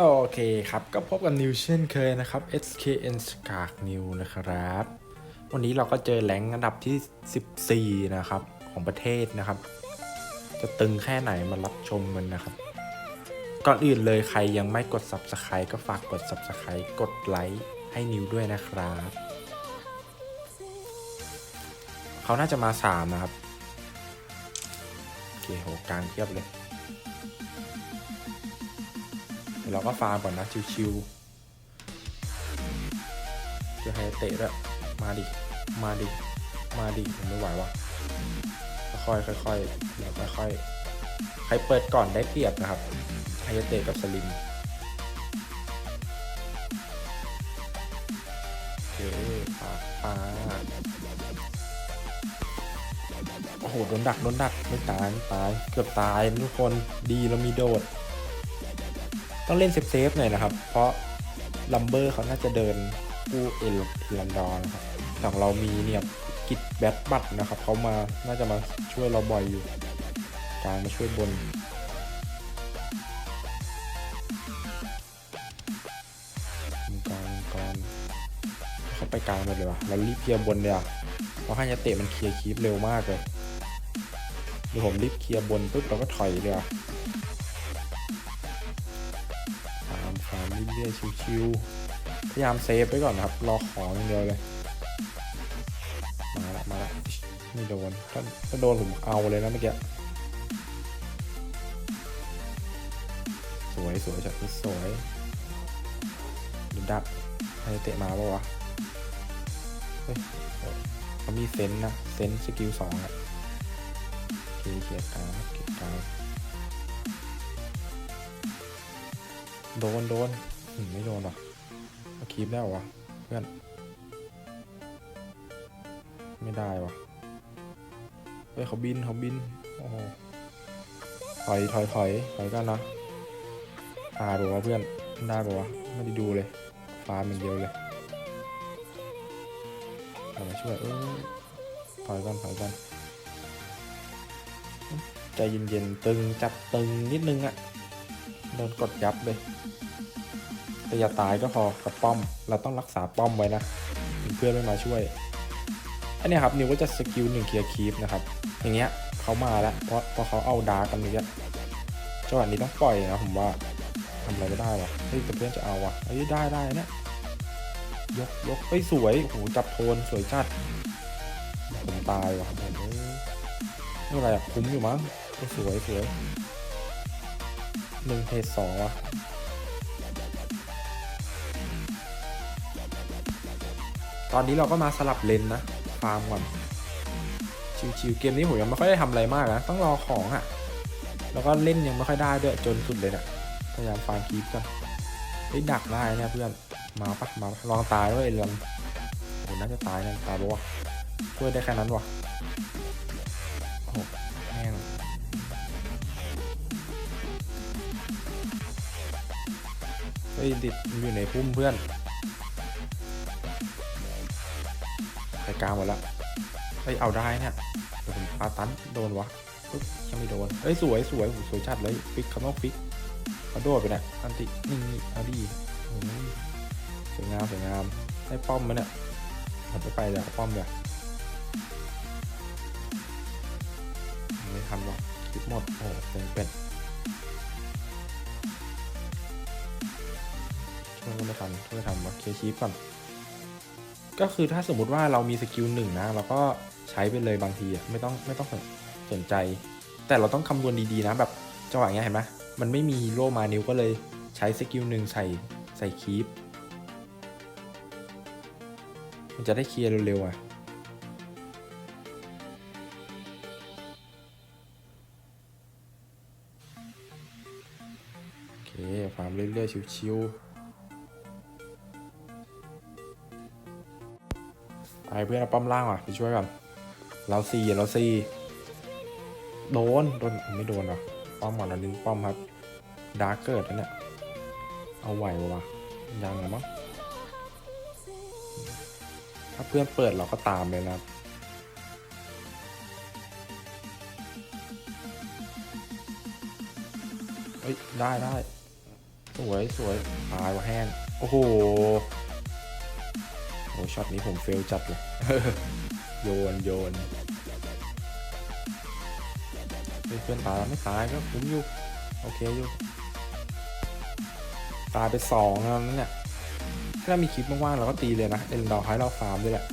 โอเคครับ ก็พบกับนิวเช่นเคยนะครับ SKN s k a r New นะครับ วันนี้เราก็เจอแหลงอันดับที่ 14 นะครับ ของประเทศนะครับ จะตึงแค่ไหนมารับชมกันนะครับ ก่อนอื่นเลยใครยังไม่กด Subscribe ก็ฝากกด Subscribe กดไลค์ให้นิวด้วยนะครับ เขาน่าจะมา 3 นะครับ โอเคโหกลางเทียบเลย ดี๋ยวเราก็ฟาร์มก่อนนะชิวๆเจะให้เตะด้วยมาดิ มาดิ มาดิผมไม่ไหววะค่อยๆค่อยๆเดี๋ยวค่อยๆใครเปิดก่อนได้เปรียบนะครับไฮเตะกับสลิมโอเคปาปาโอ้โหโดนดักโดนดักไม่ตายตาย เกือบตายทุกคนดีเรามีโดด ต้องเล่นเซฟๆหน่อยนะครับ เพราะลัมเบอร์เขาน่าจะเดินกู้เอลลันดอนครับของเรามีเนี่ยกิดแบทบัตนะครับเขามาน่าจะมาช่วยเราบ่อยอยู่กางมาช่วยบนกลางกลางเขาไปกลางหมดเลยวะเรารีบเคลียร์บนเลยอะเพราะให้ยาเตะมันเคลียร์คีปเร็วมากเลยเดี๋ยวผมรีบเคลียร์บนปุ๊บเราก็ถอยเลยอะ เรื่อยชิวๆพยายามเซฟไว้ก่อนนะครับ รอของอย่างเดียวเลย มาละมาละไม่โดนถ้าถ้าโดนผมเอาเลยนะเมื่อกี้ สวยสวยจัดสวยดูดับให้เตะมาปะวะเฮ้ยเขามีเซนนะ เซนสกิลสองอะโอเคเกียร์กลางเกียร์กลางโดน โดน ไม่โดนหรอเอาคีบได้วะเพื่อน ไม่ได้วะเฮ้ยเขาบินเขาบิน โอ้โหถอยถอยถอยถอยกันนะตาดูวะเพื่อนได้ปะวะไม่ได้ดูเลยฟาร์มอย่างเดียวเลยเอามาช่วยเออถอยกันถอยกันใจเย็นๆตึงจับตึงนิดนึงอะโดนกดยับเลย แต่อย่าตายก็พอกับป้อม เราต้องรักษาป้อมไว้นะเพื่อนไม่มาช่วย อันนี้ครับนิวก็จะสกิลหนึ่งเคลียร์คีฟนะครับ อย่างเงี้ยเขามาแล้วเพราะเพราะเขาเอาดาร์กันเนี้ยจังหวะนี้ต้องปล่อยนะผมว่าทำอะไรไม่ได้วะเฮ้ยแต่เพื่อนจะเอาวะเฮ้ยได้ได้นี่ยกยกเฮ้ยสวยโอ้โหจับโทนสวยจัดผมตายว่ะผมเอ้ยไม่เป็นไรอะคุ้มอยู่มั้งสวยสวยหนึ่งเพจสองว่ะ อนนี้เราก็มาสลับเลนนะ ฟาร์มก่อน ชิวๆเกมนี้ผมยังไม่ค่อยได้ทำอะไรมากนะ ต้องรอของอะ่ะ แล้วก็เล่นยังไม่ค่อยได้ด้วยจนสุดเลยเนะี่ยพยายามฟาร์มคีปกันเฮ้ยดักได้เนี่ยเพื่อน มาปะมาลองตายด้วยเอลันโอ้โหน่าจะตายนะตายปะวะช่วยได้แค่นั้นวะโอ้โหแม่งเฮ้ยดิดอยู่ในพุ่มเพื่อน กลางหมดแล้วเฮ้ยเอาได้เนี่ยเดี๋ยวผมปาตันโดนวะปึ๊บยังไม่โดนเอ้ยสวยสวยโหสวยชัดเลยฟิกเขาต้องฟิกเขาโดดไปเนี่ยอันตินี่นี่เอาดีโอ้ยสวยงามสวยงามได้ป้อมมาเนี่ยมันไปไปเลยป้อมเลยไม่ทันวะคลิปหมดโอ้เป็นเป็นช่วยก็ไม่ทันช่วยทำวะเคลียร์คลิปก่อน ก็คือถ้าสมมุติว่าเรามีสกิลหนึ่งนะเราก็ใช้ไปเลยบางทีอะไม่ต้องไม่ต้องสนใจ แต่เราต้องคำนวณดีๆนะแบบจังหวะเงี้ยเห็นไหมมันไม่มีฮีโร่มานิวก็เลยใช้สกิลหนึ่งใส่ใส่คีปมันจะได้เคลียร์เร็วๆอะโอเคฟาร์มเรื่อยๆชิวๆ ไปเพื่อนเราป้อมล่างว่ะไปช่วยกันเราสี่เราสี่โดนโดนไม่โดนหรอป้อมก่อนเราดึงป้อมครับดาร์กเกิดแล้วเนี่ยเอาไหววะยังเหรอมั้งถ้าเพื่อนเปิดเราก็ตามเลยนะครับเฮ้ยได้ได้สวยสวยตายว่ะแห้ง โอ้โห โอ้ช็อตนี้ผมเฟลจัดเลย โยนโยนเพื่อนตายแล้วไม่ตายก็คุ้มอยู่ โอเคอยู่ ตายไปสองแล้วนั่นเนี่ยถ้ามีคลิปว่างๆเราก็ตีเลยนะเอ็นดอร์ให้เราฟาร์มด้วยแหละ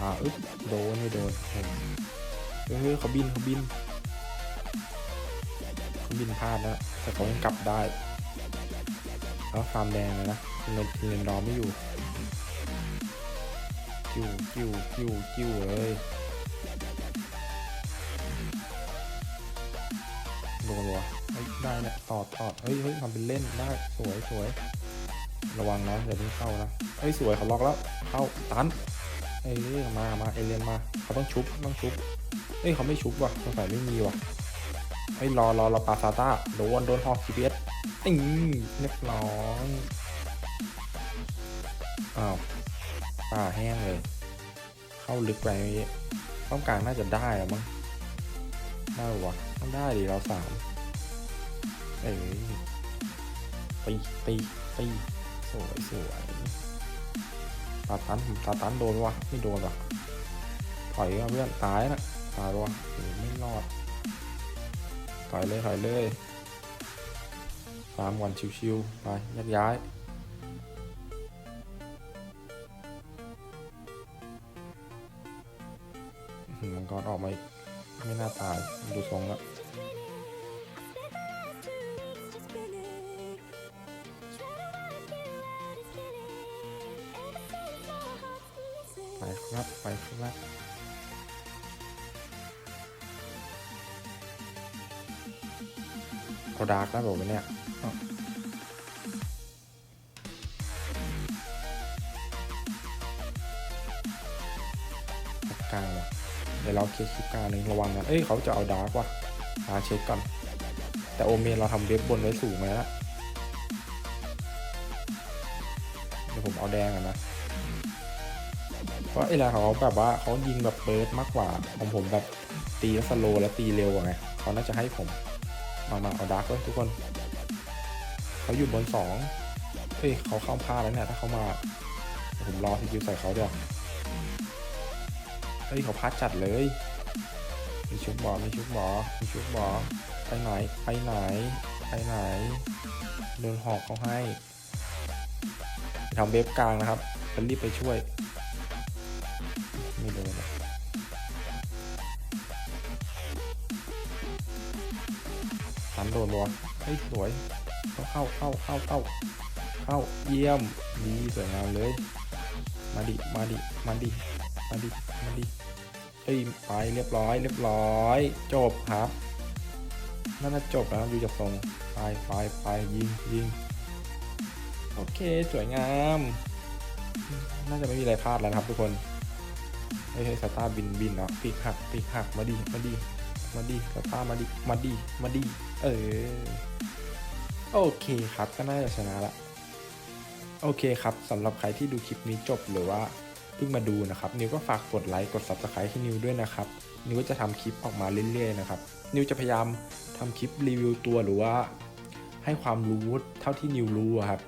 อ่าอึ๊บโดนไม่โดนเฮ้ยเขาบินเขาบินเขาบินพลาดนะแต่เขายังกลับได้แล้วฟาร์มแดงเลยนะเงินเงินดอไม่อยู่ จิวจิวจิวจิ้วเลยโดนวะเฮ้ยได้เนี่ยตอดตอดเฮ้ยเฮ้ยทำเป็นเล่นได้สวยสวยระวังนะอย่าเพิ่งเข้านะเฮ้ยสวยเขาล็อกแล้วเข้าตันเอ้ยมามาเอเลียนมาเขาต้องชุบต้องชุบเอ้ยเขาไม่ชุบว่ะสงสัยไม่มีว่ะเฮ้ยรอรอรอปาซาต้าโดนโดนฮอกซีพีเอสอืมเรียบร้อยอ้าว ป่าแห้งเลย เข้าลึกไปเมื่อกี้ต้องกลางน่าจะได้อะมั้งได้ปะวะต้องได้ดิเราสามเอ้ยตีตีตีสวยสวยตาตันตาตันโดนวะไม่โดนวะถอยเอาเพื่อนตายนะตายวะไม่รอดถอยเลยถอยเลยสามวันชิวๆไปยักย้าย มังกรออกมาอีกไม่น่าตาย ดูทรงแล้วไปครับ ไปครับเขาดาร์กแล้วบอกว่าเนี่ย ดี๋ยวเราเคลียร์คลิปกลางหนึ่งระวังนะ เอ้ยเขาจะเอาดาร์กว่ะมาเช็คก่อน แต่โอเมนเราทำเว็บบนไว้สูงแล้วนะเดี๋ยวผมเอาแดงก่อนนะ เพราะไอ้ลาเขาแบบว่าเขายิงแบบเบิร์ดมากกว่าของผมแบบตีแล้วสโลแล้วตีเร็วไงเขาน่าจะให้ผม มามาเอาดาร์กไว้ทุกคน เขาอยู่บนสองเฮ้ยเขาเข้าพลาดแล้วเนี่ยถ้าเขามา ผมรอที่คิวใส่เขาเดี๋ยว เฮ้ยเขาพัดจัดเลยมีชุบบอมีชุบบอมีชุบบอไปไหนไปไหนไปไหนโดนหอกเขาให้ทำเว็บกลางนะครับจะรีบไปช่วยไม่โดนอะสันโดนบอเฮ้ยสวยเข้าเข้าเข้าเข้าเข้าเข้าเยี่ยมดีสวยงามเลย มาดิมาดิมาดิ มาดิ มาดิเอ้ยไปเรียบร้อย เรียบร้อย จบครับน่าจะจบแล้วดูจากทรงไปไปไปยิงยิงโอเค สวยงาม น่าจะไม่มีอะไรพลาดแล้วครับทุกคนเฮ้ยเฮ้ยสตาร์บินบินเนาะปีกหักปีกหักมาดิมาดิมาดิสตาร์มาดิมาดิมาดิเออโอเคครับก็น่าจะชนะละโอเคครับสำหรับใครที่ดูคลิปนี้จบหรือว่า เพิ่งมาดูนะครับ นิวก็ฝากกดไลค์กด Subscribe ให้นิวด้วยนะครับ นิวก็จะทำคลิปออกมาเรื่อยๆนะครับ นิวจะพยายามทำคลิปรีวิวตัวหรือว่า ให้ความรู้เท่าที่นิวรู้ครับ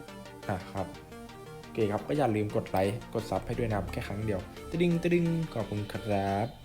นะครับโอเคครับก็อย่าลืมกดไลค์กดซับให้ด้วยนะครับแค่ครั้งเดียวตะดึงตะดึงขอบคุณครับ